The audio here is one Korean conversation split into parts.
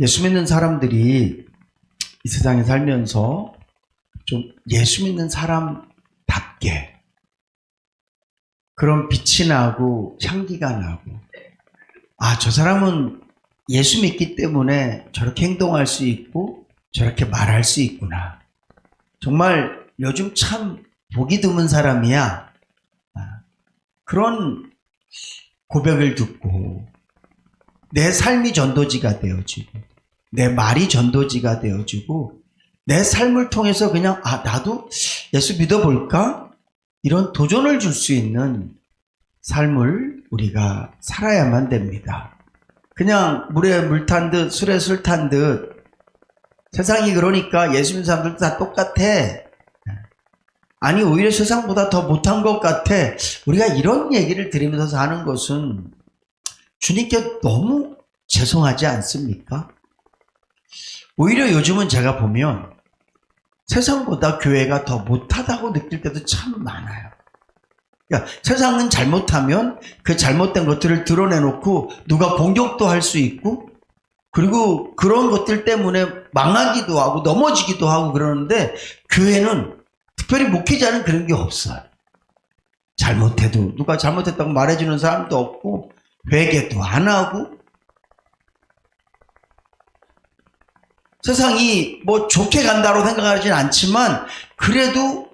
예수 믿는 사람들이 이 세상에 살면서 좀 예수 믿는 사람답게 그런 빛이 나고 향기가 나고 아, 저 사람은 예수 믿기 때문에 저렇게 행동할 수 있고 저렇게 말할 수 있구나. 정말 요즘 참 보기 드문 사람이야. 아, 그런 고백을 듣고 내 삶이 전도지가 되어지고 내 말이 전도지가 되어지고 내 삶을 통해서 그냥 아 나도 예수 믿어볼까 이런 도전을 줄 수 있는 삶을 우리가 살아야만 됩니다. 그냥 물에 물 탄 듯 술에 술 탄 듯 세상이 그러니까 예수 믿는 사람들 다 똑같아. 아니 오히려 세상보다 더 못한 것 같아. 우리가 이런 얘기를 들으면서 사는 것은 주님께 너무 죄송하지 않습니까? 오히려 요즘은 제가 보면 세상보다 교회가 더 못하다고 느낄 때도 참 많아요. 그러니까 세상은 잘못하면 그 잘못된 것들을 드러내놓고 누가 공격도 할 수 있고 그리고 그런 것들 때문에 망하기도 하고 넘어지기도 하고 그러는데 교회는 특별히 목회자는 그런 게 없어요. 잘못해도 누가 잘못했다고 말해주는 사람도 없고 회개도 안 하고 세상이 뭐 좋게 간다고 생각하진 않지만 그래도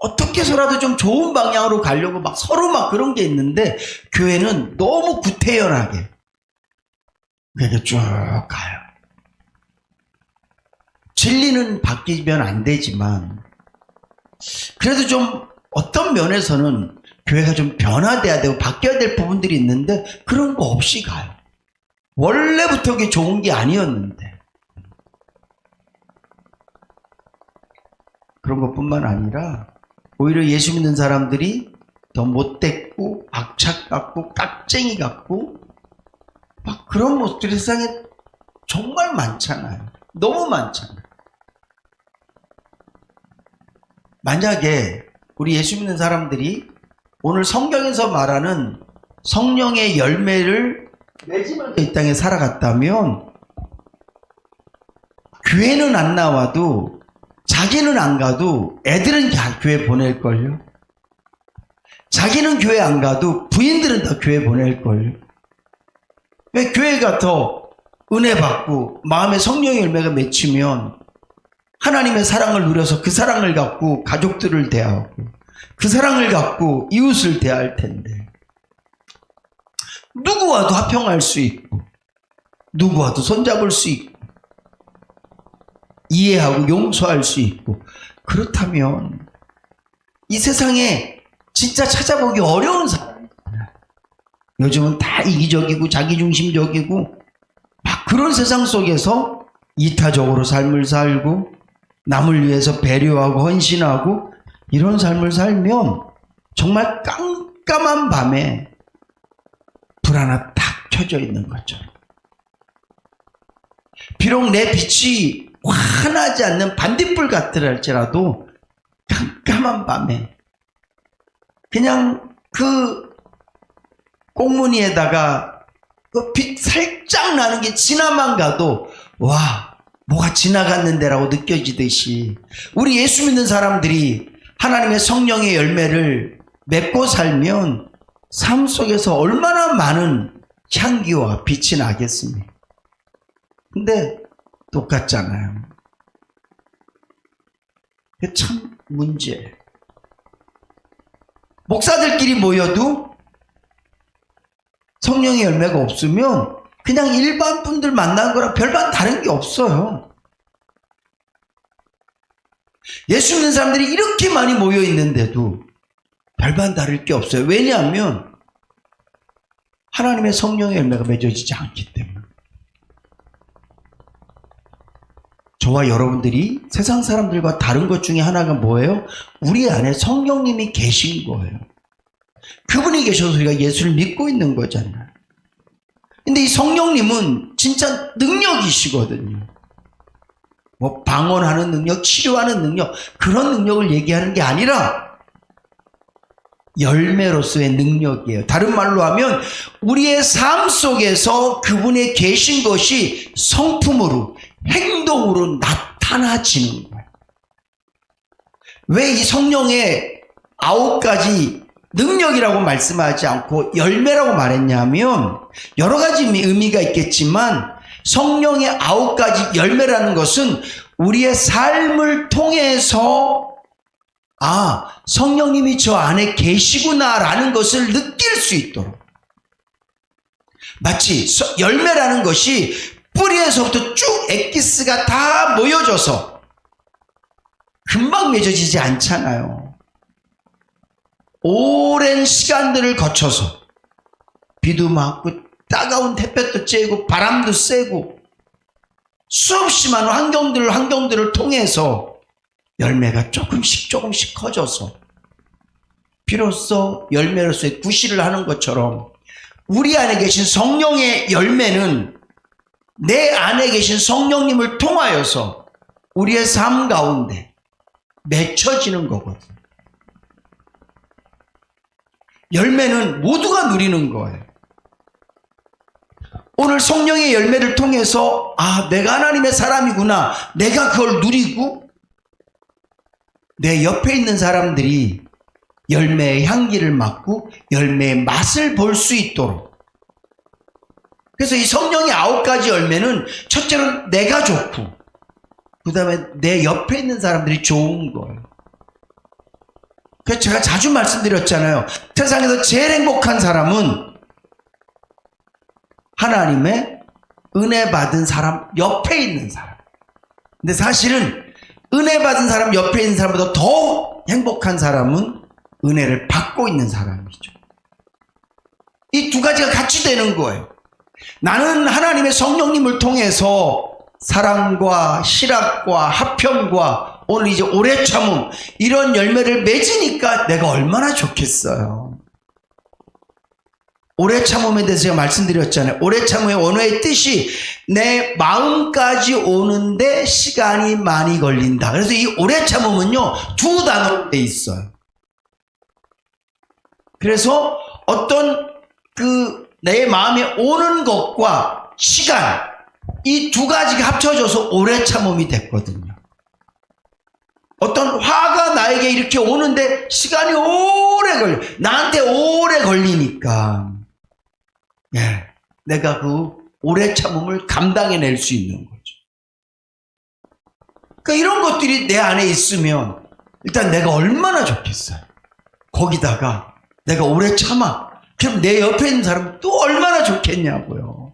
어떻게 해서라도 좀 좋은 방향으로 가려고 막 서로 막 그런 게 있는데 교회는 너무 구태연하게 그렇게 쭉 가요. 진리는 바뀌면 안 되지만 그래도 좀 어떤 면에서는 교회가 좀 변화돼야 되고 바뀌어야 될 부분들이 있는데 그런 거 없이 가요. 원래부터 그게 좋은 게 아니었는데 그런 것뿐만 아니라 오히려 예수 믿는 사람들이 더 못됐고 악착 같고 깍쟁이 같고 막 그런 모습들이 세상에 정말 많잖아요. 너무 많잖아요. 만약에 우리 예수 믿는 사람들이 오늘 성경에서 말하는 성령의 열매를 맺으면서 이 땅에 살아갔다면 교회는 안 나와도 자기는 안 가도 애들은 다 교회 보낼걸요. 자기는 교회 안 가도 부인들은 다 교회 보낼걸요. 왜 교회가 더 은혜 받고 마음의 성령의 열매가 맺히면 하나님의 사랑을 누려서 그 사랑을 갖고 가족들을 대하고 그 사랑을 갖고 이웃을 대할 텐데 누구와도 화평할 수 있고 누구와도 손잡을 수 있고 이해하고 용서할 수 있고 그렇다면 이 세상에 진짜 찾아보기 어려운 사람이잖아요. 요즘은 다 이기적이고 자기중심적이고 막 그런 세상 속에서 이타적으로 삶을 살고 남을 위해서 배려하고 헌신하고 이런 삶을 살면 정말 깜깜한 밤에 불 하나 탁 켜져 있는 거죠. 비록 내 빛이 환하지 않는 반딧불 같으라 할지라도 깜깜한 밤에 그냥 그 꽁무니에다가 그 빛 살짝 나는 게 지나만 가도 와 뭐가 지나갔는데라고 느껴지듯이 우리 예수 믿는 사람들이 하나님의 성령의 열매를 맺고 살면 삶 속에서 얼마나 많은 향기와 빛이 나겠습니까? 근데 똑같잖아요. 참 문제예요. 목사들끼리 모여도 성령의 열매가 없으면 그냥 일반 분들 만난 거랑 별반 다른 게 없어요. 예수 믿는 사람들이 이렇게 많이 모여 있는데도 별반 다를 게 없어요. 왜냐하면 하나님의 성령의 열매가 맺어지지 않기 때문에. 저와 여러분들이 세상 사람들과 다른 것 중에 하나가 뭐예요? 우리 안에 성령님이 계신 거예요. 그분이 계셔서 우리가 예수를 믿고 있는 거잖아요. 근데 이 성령님은 진짜 능력이시거든요. 뭐 방언하는 능력, 치료하는 능력, 그런 능력을 얘기하는 게 아니라 열매로서의 능력이에요. 다른 말로 하면 우리의 삶 속에서 그분의 계신 것이 성품으로 행동으로 나타나지는 거예요. 왜 이 성령의 아홉 가지 능력이라고 말씀하지 않고 열매라고 말했냐면 여러 가지 의미가 있겠지만 성령의 아홉 가지 열매라는 것은 우리의 삶을 통해서 아, 성령님이 저 안에 계시구나라는 것을 느낄 수 있도록. 마치 서- 열매라는 것이 뿌리에서부터 쭉 엑기스가 다 모여져서 금방 맺어지지 않잖아요. 오랜 시간들을 거쳐서 비도 맞고 따가운 햇볕도 쬐고 바람도 쐬고 수없이 많은 환경들 환경들을 통해서 열매가 조금씩 조금씩 커져서 비로소 열매로서의 구실을 하는 것처럼 우리 안에 계신 성령의 열매는 내 안에 계신 성령님을 통하여서 우리의 삶 가운데 맺혀지는 거거든. 열매는 모두가 누리는 거예요. 오늘 성령의 열매를 통해서 아, 내가 하나님의 사람이구나. 내가 그걸 누리고 내 옆에 있는 사람들이 열매의 향기를 맡고 열매의 맛을 볼 수 있도록. 그래서 이 성령의 아홉 가지 열매는 첫째는 내가 좋고, 그 다음에 내 옆에 있는 사람들이 좋은 거예요. 그래서 제가 자주 말씀드렸잖아요. 세상에서 제일 행복한 사람은 하나님의 은혜 받은 사람 옆에 있는 사람. 근데 사실은 은혜 받은 사람 옆에 있는 사람보다 더 행복한 사람은 은혜를 받고 있는 사람이죠. 이 두 가지가 같이 되는 거예요. 나는 하나님의 성령님을 통해서 사랑과 실학과 화평과 오늘 이제 오래 참음 이런 열매를 맺으니까 내가 얼마나 좋겠어요. 오래 참음에 대해서 제가 말씀드렸잖아요. 오래 참음의 원어의 뜻이 내 마음까지 오는데 시간이 많이 걸린다. 그래서 이 오래 참음은요, 두 단어로 돼 있어요. 그래서 어떤 그 내 마음에 오는 것과 시간, 이 두 가지가 합쳐져서 오래 참음이 됐거든요. 어떤 화가 나에게 이렇게 오는데 시간이 오래 걸려. 나한테 오래 걸리니까. 예. 내가 그 오래 참음을 감당해낼 수 있는 거죠. 그러니까 이런 것들이 내 안에 있으면 일단 내가 얼마나 좋겠어요. 거기다가 내가 오래 참아. 그럼 내 옆에 있는 사람은 또 얼마나 좋겠냐고요.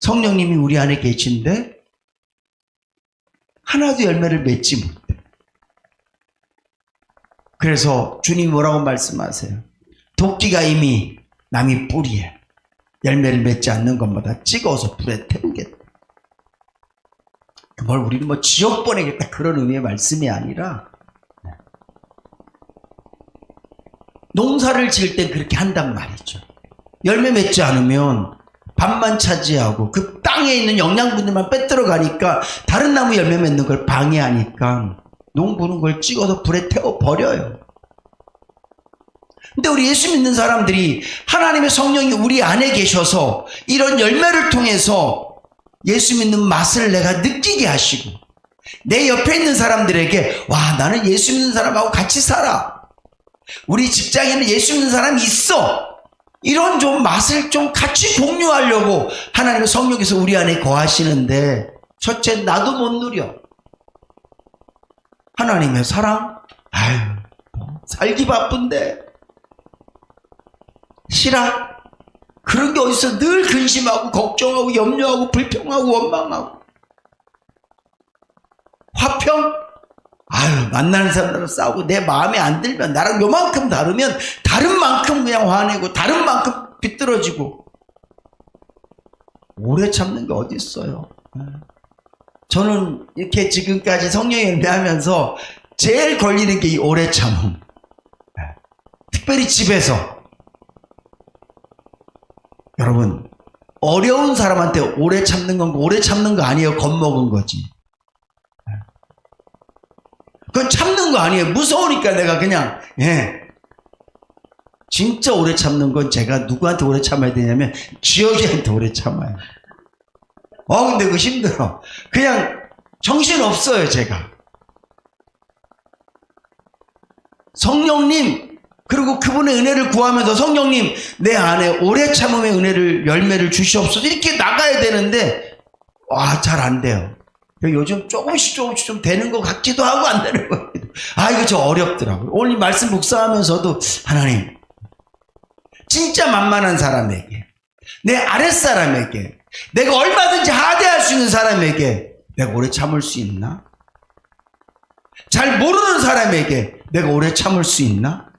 성령님이 우리 안에 계신데 하나도 열매를 맺지 못해. 그래서 주님 뭐라고 말씀하세요? 도끼가 이미 남이 뿌리에 열매를 맺지 않는 것보다 찍어서 불에 태우겠다. 뭘 우리는 뭐 지옥 보내겠다 그런 의미의 말씀이 아니라 농사를 지을 때 그렇게 한단 말이죠. 열매 맺지 않으면 밥만 차지하고 그 땅에 있는 영양분들만 빼들어 가니까 다른 나무 열매 맺는 걸 방해하니까 농부는 그걸 찍어서 불에 태워 버려요. 근데 우리 예수 믿는 사람들이 하나님의 성령이 우리 안에 계셔서 이런 열매를 통해서 예수 믿는 맛을 내가 느끼게 하시고 내 옆에 있는 사람들에게 와 나는 예수 믿는 사람하고 같이 살아. 우리 직장에는 예수 믿는 사람이 있어. 이런 좀 맛을 좀 같이 공유하려고 하나님의 성령께서 우리 안에 거하시는데 첫째 나도 못 누려. 하나님의 사랑? 아유 살기 바쁜데 실학? 그런 게 어디서 늘 근심하고 걱정하고 염려하고 불평하고 원망하고 화평? 아유 만나는 사람들은 싸우고 내 마음에 안 들면 나랑 요만큼 다르면 다른 만큼 그냥 화내고 다른 만큼 비뚤어지고 오래 참는 게 어디 있어요? 저는 이렇게 지금까지 성령의 열매하면서 제일 걸리는 게 이 오래 참음. 특별히 집에서 여러분 어려운 사람한테 오래 참는 건 오래 참는 거 아니에요. 겁먹은 거지. 그건 참는 거 아니에요. 무서우니까 내가 그냥, 예. 진짜 오래 참는 건 제가 누구한테 오래 참아야 되냐면, 지역이한테 오래 참아요. 어, 근데 그거 힘들어. 그냥 정신 없어요, 제가. 성령님, 그리고 그분의 은혜를 구하면서 성령님, 내 안에 오래 참음의 은혜를, 열매를 주시옵소서. 이렇게 나가야 되는데, 와, 잘 안 돼요. 요즘 조금씩 조금씩 좀 되는 것 같기도 하고 안 되는 것 같기도. 아, 이거 저 어렵더라고요. 오늘 이 말씀 묵상하면서도, 하나님, 진짜 만만한 사람에게, 내 아랫사람에게, 내가 얼마든지 하대할 수 있는 사람에게 내가 오래 참을 수 있나? 잘 모르는 사람에게 내가 오래 참을 수 있나?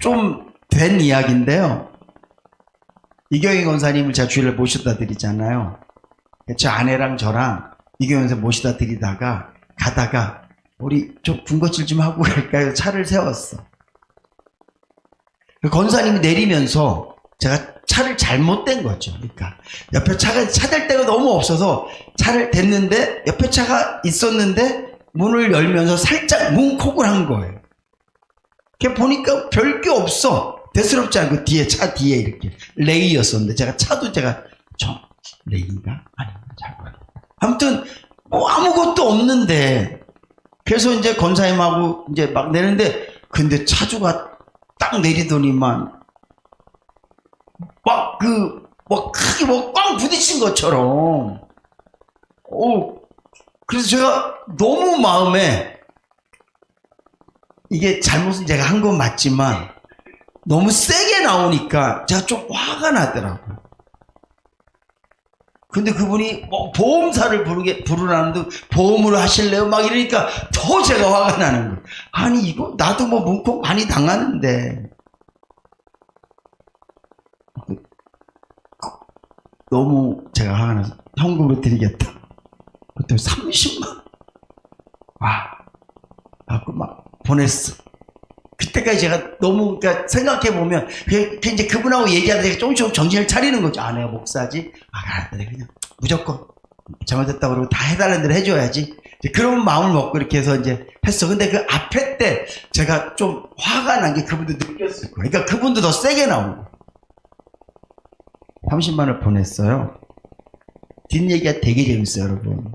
좀 된 이야기인데요. 이경희 권사님을 제가 주일에 모셔다 드리잖아요. 제 아내랑 저랑 이경희 권사 모시다 드리다가 가다가 우리 좀 군것질 좀 하고 갈까요? 차를 세웠어. 그 권사님이 내리면서 제가 차를 잘못된 거죠. 그러니까 옆에 차가 차댈 데가 너무 없어서 차를 댔는데 옆에 차가 있었는데 문을 열면서 살짝 뭉콕을 한 거예요. 이렇게 보니까 별게 없어. 대수롭지 않고 뒤에 차 뒤에 이렇게 레이였었는데 제가 차도 제가 저 레이인가 아닌가 잘 모르겠어요. 아무튼 뭐 아무것도 없는데 그래서 이제 권사님하고 이제 막 내는데 근데 차주가 딱 내리더니만 막 그, 막 크게 뭐 꽝 부딪힌 것처럼. 오, 그래서 제가 너무 마음에 이게 잘못은 제가 한 건 맞지만 너무 세게 나오니까 제가 좀 화가 나더라고요. 근데 그분이 뭐 보험사를 부르게, 부르라는데 보험으로 하실래요? 막 이러니까 더 제가 화가 나는 거예요. 아니, 이거 나도 뭐 문콕 많이 당하는데. 너무 제가 화가 나서 현금으로 드리겠다. 그때 30만. 와. 갖고 막 보냈어. 그때까지 제가 너무 그러니까 생각해 보면 그, 그 이제 그분하고 얘기하다 가 조금씩 정신을 차리는 거죠. 아 내가 목사지. 아. 내가 그냥 무조건 잘못했다고 그러고 다 해달라는 대로 해줘야지. 그런 마음을 먹고 이렇게 해서 이제 했어. 근데 그 앞에 때 제가 좀 화가 난 게 그분도 느꼈을 거예요. 그러니까 그분도 더 세게 나온 거예요. 30만 원 보냈어요. 뒷얘기가 되게 재밌어요, 여러분.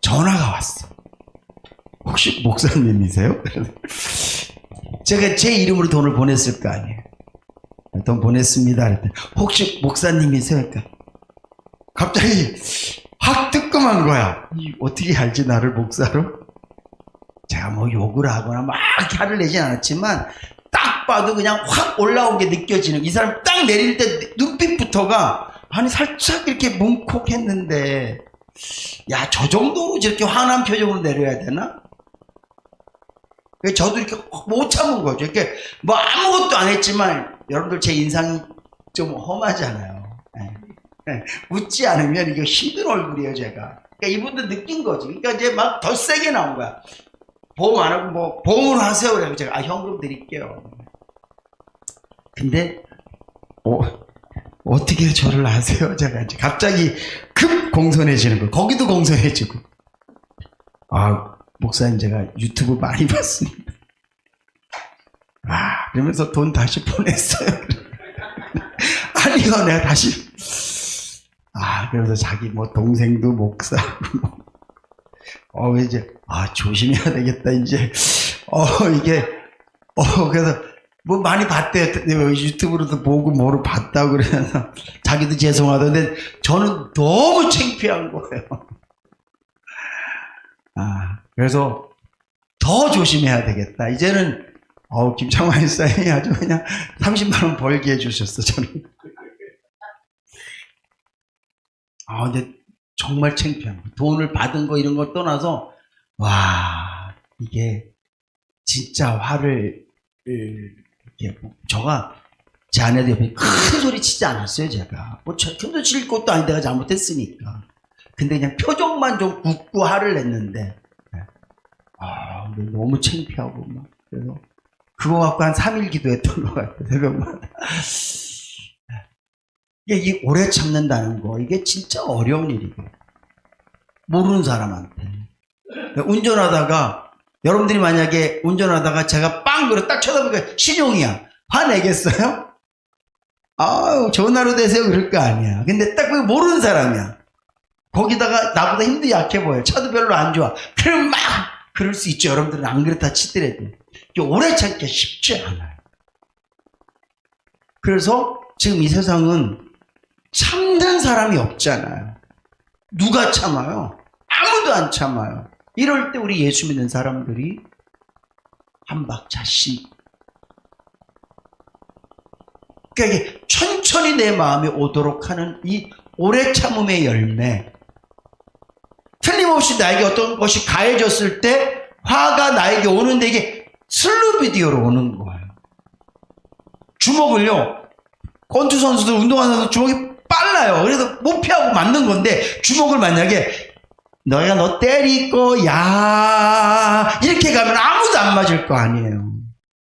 전화가 왔어. 혹시 목사님이세요? 제가 제 이름으로 돈을 보냈을 거 아니에요. 돈 보냈습니다. 혹시 목사님이세요? 그러니까 갑자기 확 뜨끔한 거야. 이 어떻게 알지 나를 목사로? 제가 뭐 욕을 하거나 막 화를 내진 않았지만 딱 봐도 그냥 확 올라온 게 느껴지는 이 사람 딱 내릴 때 눈빛부터가 아니 살짝 이렇게 뭉콕했는데 야 저 정도로 저렇게 화난 표정으로 내려야 되나? 그래서 저도 이렇게 못 참은 거죠. 이렇게 뭐 아무것도 안 했지만 여러분들 제 인상이 좀 험하잖아요. 예. 예. 웃지 않으면 이게 힘든 얼굴이에요, 제가. 그러니까 이분도 느낀 거지. 그러니까 이제 막 더 세게 나온 거야. 보험 안 하고 뭐 보험으로 하세요. 그래서 제가 아 현금 드릴게요. 근데 어, 어떻게 저를 아세요? 제가 이제 갑자기 급 공손해지는 거예요. 거기도 공손해지고. 아 목사님 제가 유튜브 많이 봤습니다. 아 그러면서 돈 다시 보냈어요. 아니요 내가 다시 아 그래서 자기 뭐 동생도 목사고 뭐. 어 이제 아 조심해야 되겠다 이제 어 이게 어 그래서 뭐 많이 봤대요 유튜브로도 보고 뭐로 봤다고 그러면서 자기도 죄송하던데 저는 너무 창피한 거예요 아 그래서 더 조심해야 되겠다. 이제는 어 김창환 사님이 아주 그냥 30만 원 벌게 해주셨어 저는. 아 근데 정말 창피한 거. 돈을 받은 거 이런 걸 떠나서 와 이게 진짜 화를 이렇게 저가 제 아내도 옆에 큰 소리 치지 않았어요 제가. 뭐큰 소리 칠 것도 아닌데 내가 잘못했으니까 근데 그냥 표정만 좀 굳고 화를 냈는데 아 근데 너무 창피하고 막 그래서 그거 갖고 한 3일 기도했던 것 같아요 새벽마다 이게 이 오래 참는다는 거 이게 진짜 어려운 일이고 모르는 사람한테. 운전하다가 여러분들이 만약에 운전하다가 제가 빵 그래 딱 쳐다보니까 신용이야. 화내겠어요? 아유, 좋은 하루 되세요. 그럴 거 아니야. 근데 딱그 모르는 사람이야. 거기다가 나보다 힘도 약해 보여. 차도 별로 안 좋아. 그럼 막 그럴 수 있죠. 여러분들은 안 그렇다 치더라도. 오래 참기가 쉽지 않아요. 그래서 지금 이 세상은 참는 사람이 없잖아요. 누가 참아요? 아무도 안 참아요. 이럴 때 우리 예수 믿는 사람들이 한 박자씩 그러니까 이게 천천히 내 마음에 오도록 하는 이 오래 참음의 열매. 틀림없이 나에게 어떤 것이 가해졌을 때 화가 나에게 오는데 이게 슬로 비디오로 오는 거예요. 주먹을요. 권투 선수들 운동하는 선수 주먹이 빨라요. 그래서 못 피하고 맞는 건데 주먹을 만약에 너희가 너 때릴 거야 이렇게 가면 아무도 안 맞을 거 아니에요.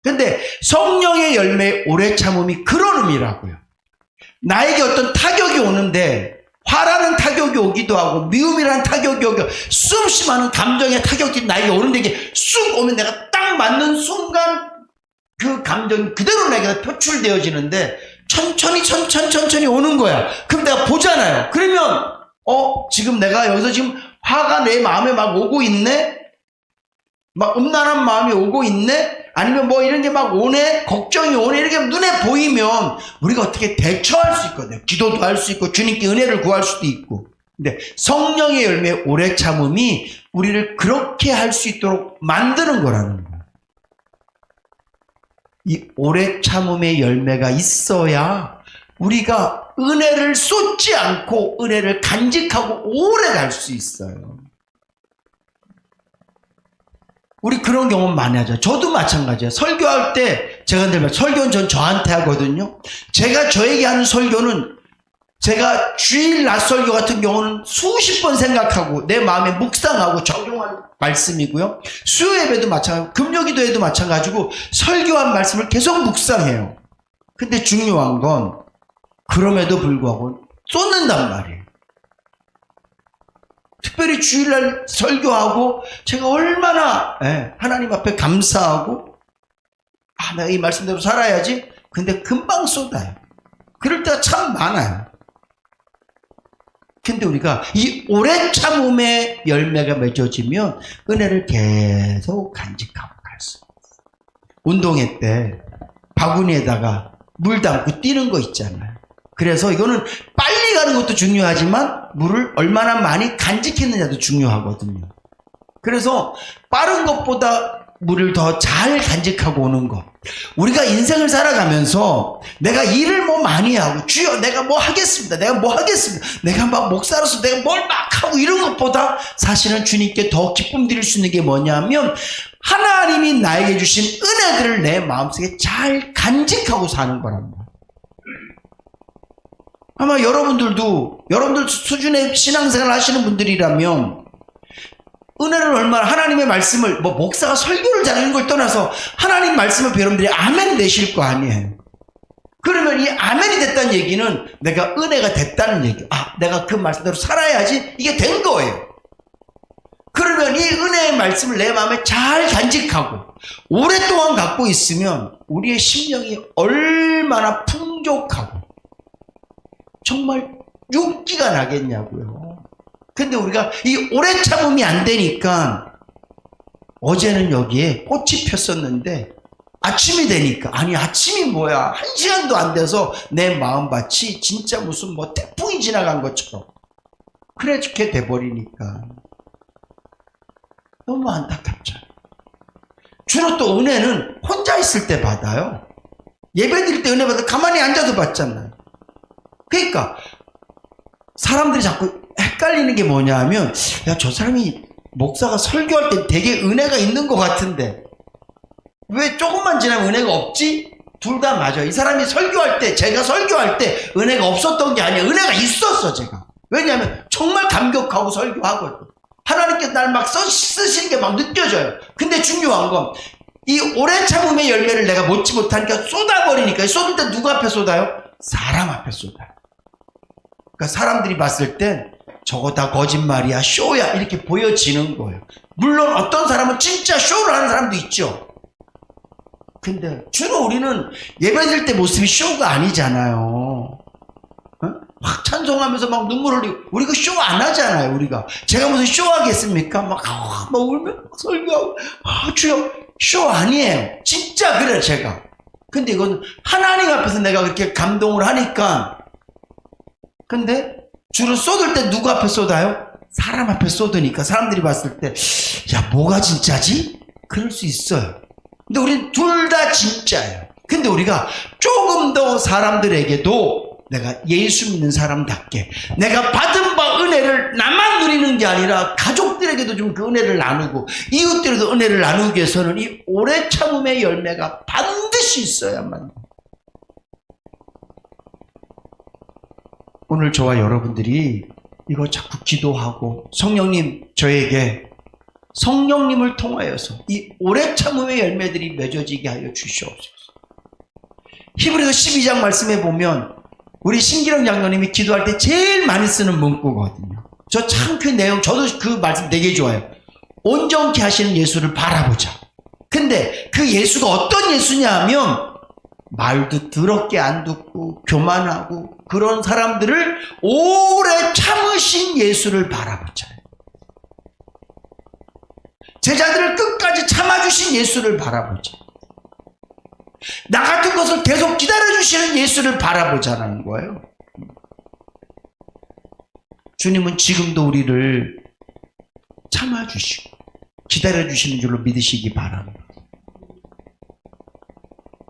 근데 성령의 열매 오래 참음이 그런 의미라고요. 나에게 어떤 타격이 오는데 화라는 타격이 오기도 하고 미움이라는 타격이 오고 수없이 많은 감정의 타격이 나에게 오는데 이게 쑥 오면 내가 딱 맞는 순간 그 감정이 그대로 내게 표출되어지는데 천천히 천천히 천천히 오는 거야. 그럼 내가 보잖아요. 그러면 어 지금 내가 여기서 지금 화가 내 마음에 막 오고 있네. 막 음란한 마음이 오고 있네. 아니면 뭐 이런 게 막 오네. 걱정이 오네. 이렇게 눈에 보이면 우리가 어떻게 대처할 수 있거든요. 기도도 할 수 있고 주님께 은혜를 구할 수도 있고. 근데 성령의 열매 오래 참음이 우리를 그렇게 할 수 있도록 만드는 거라는 거예요. 이 오래 참음의 열매가 있어야 우리가 은혜를 쏟지 않고 은혜를 간직하고 오래 갈 수 있어요. 우리 그런 경험 많이 하죠. 저도 마찬가지예요. 설교할 때 제가 늘 말- 설교는 전 저한테 하거든요. 제가 저에게 하는 설교는 제가 주일 낮 설교 같은 경우는 수십 번 생각하고 내 마음에 묵상하고 적용하는 말씀이고요. 수요 예배도 마찬가지고 금요기도에도 마찬가지고 설교한 말씀을 계속 묵상해요. 근데 중요한 건 그럼에도 불구하고 쏟는단 말이에요. 특별히 주일날 설교하고 제가 얼마나 예, 하나님 앞에 감사하고 아, 내가 이 말씀대로 살아야지. 근데 금방 쏟아요. 그럴 때가 참 많아요. 근데 우리가 이 오래 참음의 열매가 맺어지면 은혜를 계속 간직하고 갈 수 있어요. 운동회 때 바구니에다가 물 담고 뛰는 거 있잖아요. 그래서 이거는 빨리 가는 것도 중요하지만 물을 얼마나 많이 간직했느냐도 중요하거든요. 그래서 빠른 것보다 물을 더 잘 간직하고 오는 것. 우리가 인생을 살아가면서 내가 일을 뭐 많이 하고 주여 내가 뭐 하겠습니다. 내가 뭐 하겠습니다. 내가 막 목사로서 내가 뭘 막 하고 이런 것보다 사실은 주님께 더 기쁨 드릴 수 있는 게 뭐냐면 하나님이 나에게 주신 은혜들을 내 마음속에 잘 간직하고 사는 거랍니다. 아마 여러분들도 여러분들 수준의 신앙생활 하시는 분들이라면 은혜를 얼마나 하나님의 말씀을 뭐 목사가 설교를 잘하는 걸 떠나서 하나님 말씀을 여러분들이 아멘 내실 거 아니에요. 그러면 이 아멘이 됐다는 얘기는 내가 은혜가 됐다는 얘기. 아, 내가 그 말씀대로 살아야지 이게 된 거예요. 그러면 이 은혜의 말씀을 내 마음에 잘 간직하고 오랫동안 갖고 있으면 우리의 심령이 얼마나 풍족하고 정말 윤기가 나겠냐고요. 근데 우리가 이 오래 참음이 안 되니까 어제는 여기에 꽃이 폈었는데 아침이 되니까 아니 아침이 뭐야 한 시간도 안 돼서 내 마음밭이 진짜 무슨 뭐 태풍이 지나간 것처럼 그렇게 돼버리니까 너무 안타깝죠. 주로 또 은혜는 혼자 있을 때 받아요. 예배 드릴 때 은혜 받아 가만히 앉아도 받잖아요. 그러니까 사람들이 자꾸 헷갈리는 게 뭐냐 하면 야 저 사람이 목사가 설교할 때 되게 은혜가 있는 것 같은데 왜 조금만 지나면 은혜가 없지? 둘 다 맞아. 이 사람이 설교할 때 제가 설교할 때 은혜가 없었던 게 아니야. 은혜가 있었어 제가. 왜냐하면 정말 감격하고 설교하거든. 하나님께서 날 막 쓰시는 게 막 느껴져요. 근데 중요한 건 이 오래 참음의 열매를 내가 못지 못하니까 쏟아버리니까 쏟을 때 누구 앞에 쏟아요? 사람 앞에 쏟아요. 그러니까 사람들이 봤을 땐 저거 다 거짓말이야, 쇼야, 이렇게 보여지는 거예요. 물론 어떤 사람은 진짜 쇼를 하는 사람도 있죠. 근데 주로 우리는 예배 드릴 때 모습이 쇼가 아니잖아요. 어? 막 찬송하면서 막 눈물 흘리고 우리 그쇼안 하잖아요 우리가 제가 무슨 쇼 하겠습니까 막, 아, 막 울며 설교하고 아, 주여 쇼 아니에요 진짜 그래 제가 근데 이건 하나님 앞에서 내가 그렇게 감동을 하니까 근데 줄을 쏟을 때 누구 앞에 쏟아요? 사람 앞에 쏟으니까 사람들이 봤을 때 야 뭐가 진짜지? 그럴 수 있어요 근데 우린 둘 다 진짜예요 근데 우리가 조금 더 사람들에게도 내가 예수 믿는 사람답게 내가 받은 바 은혜를 나만 누리는 게 아니라 가족들에게도 좀 그 은혜를 나누고 이웃들에도 은혜를 나누기 위해서는 이 오래 참음의 열매가 반드시 있어야만 오늘 저와 여러분들이 이거 자꾸 기도하고 성령님 저에게 성령님을 통하여서 이 오래 참음의 열매들이 맺어지게 하여 주시옵소서. 히브리서 12장 말씀에 보면 우리 신기령 장로님이 기도할 때 제일 많이 쓰는 문구거든요. 저 참 그 내용 저도 그 말씀 되게 좋아요. 온전케 하시는 예수를 바라보자. 근데 그 예수가 어떤 예수냐 하면 말도 더럽게 안 듣고 교만하고 그런 사람들을 오래 참으신 예수를 바라보자. 제자들을 끝까지 참아주신 예수를 바라보자. 나 같은 것을 계속 기다려주시는 예수를 바라보자는 거예요. 주님은 지금도 우리를 참아주시고 기다려주시는 줄로 믿으시기 바랍니다.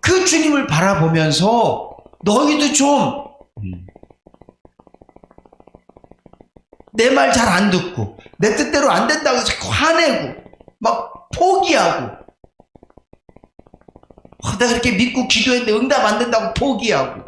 그 주님을 바라보면서 너희도 좀 내 말 잘 안 듣고 내 뜻대로 안 된다고 자꾸 화내고 막 포기하고. 어, 내가 그렇게 믿고 기도했는데 응답 안 된다고 포기하고.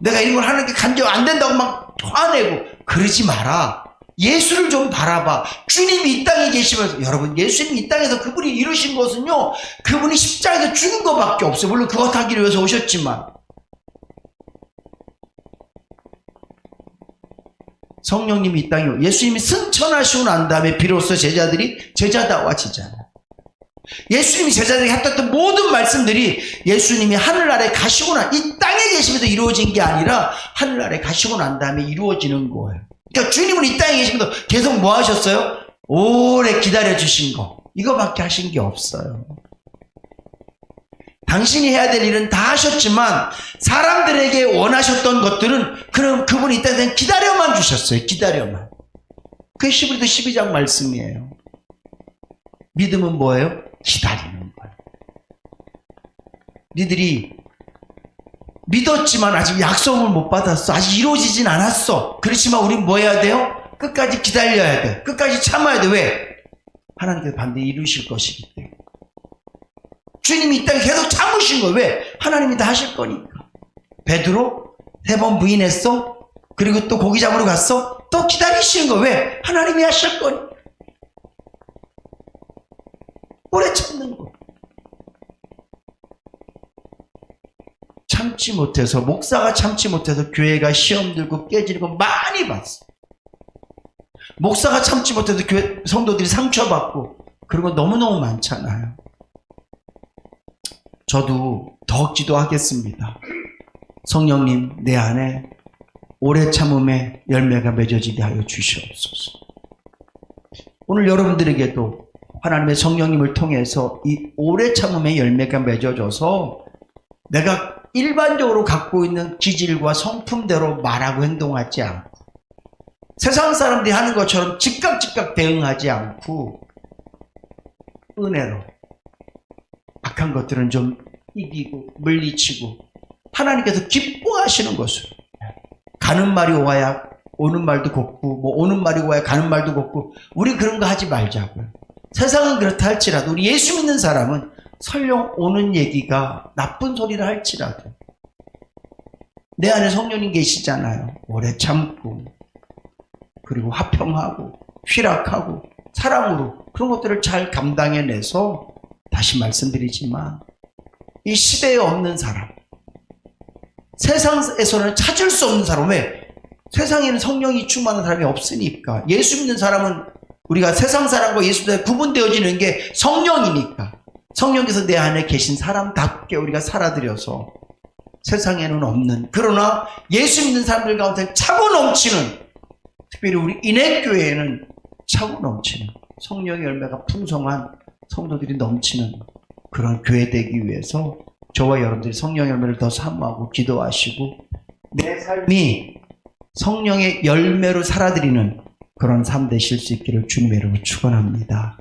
내가 이런 걸 하는 게 간접 안 된다고 막 화내고. 그러지 마라. 예수를 좀 바라봐. 주님이 이 땅에 계시면서 여러분 예수님이 이 땅에서 그분이 이루신 것은요. 그분이 십자가에서 죽은 것밖에 없어요. 물론 그것 하기 위해서 오셨지만 성령님이 이 땅에 예수님이 승천하시고 난 다음에 비로소 제자들이 제자다워지잖아요. 예수님이 제자들에게 했던 모든 말씀들이 예수님이 하늘나라에 가시고 난, 이 땅에 계시면서 이루어진 게 아니라 하늘나라에 가시고 난 다음에 이루어지는 거예요. 그러니까 주님은 이 땅에 계시면서 계속 뭐 하셨어요? 오래 기다려 주신 거. 이거밖에 하신 게 없어요. 당신이 해야 될 일은 다 하셨지만 사람들에게 원하셨던 것들은 그럼 그분이 이 땅에 기다려만 주셨어요. 기다려만. 그게 11도 12장 말씀이에요. 믿음은 뭐예요? 기다리는 거예요. 니들이 믿었지만 아직 약속을 못 받았어. 아직 이루어지진 않았어. 그렇지만 우린 뭐 해야 돼요? 끝까지 기다려야 돼. 끝까지 참아야 돼. 왜? 하나님께서 반드시 이루실 것이기 때문에. 주님이 이 땅에 계속 참으신 거예요. 왜? 하나님이 다 하실 거니까. 베드로 세 번 부인했어. 그리고 또 고기 잡으러 갔어. 또 기다리시는 거 왜? 하나님이 하실 거니까. 오래 참는 거. 참지 못해서 목사가 참지 못해서 교회가 시험 들고 깨지는 거 많이 봤어. 목사가 참지 못해서 교회 성도들이 상처받고 그런 거 너무너무 많잖아요. 저도 더 기도하겠습니다. 성령님 내 안에 오래 참음의 열매가 맺어지게 하여 주시옵소서. 오늘 여러분들에게도 하나님의 성령님을 통해서 이 오래 참음의 열매가 맺어져서 내가 일반적으로 갖고 있는 기질과 성품대로 말하고 행동하지 않고 세상 사람들이 하는 것처럼 즉각 즉각 대응하지 않고 은혜로 악한 것들은 좀 이기고 물리치고 하나님께서 기뻐하시는 것을 가는 말이 와야 오는 말도 곱고 뭐 오는 말이 와야 가는 말도 곱고 우리 그런 거 하지 말자고요. 세상은 그렇다 할지라도 우리 예수 믿는 사람은 설령 오는 얘기가 나쁜 소리를 할지라도 내 안에 성령님 계시잖아요. 오래 참고 그리고 화평하고 휘락하고 사랑으로 그런 것들을 잘 감당해내서 다시 말씀드리지만 이 시대에 없는 사람 세상에서는 찾을 수 없는 사람 왜? 세상에는 성령이 충만한 사람이 없으니까. 예수 믿는 사람은 우리가 세상 사람과 예수 믿는 구분되어지는 게 성령이니까. 성령께서 내 안에 계신 사람답게 우리가 살아들여서 세상에는 없는 그러나 예수 믿는 사람들 가운데 차고 넘치는 특별히 우리 인해교회에는 차고 넘치는 성령의 열매가 풍성한 성도들이 넘치는 그런 교회 되기 위해서 저와 여러분들이 성령의 열매를 더 사모하고 기도하시고 내 삶이 성령의 열매로 살아드리는 그런 삶 되실 수 있기를 주님의 이름으로 축원합니다.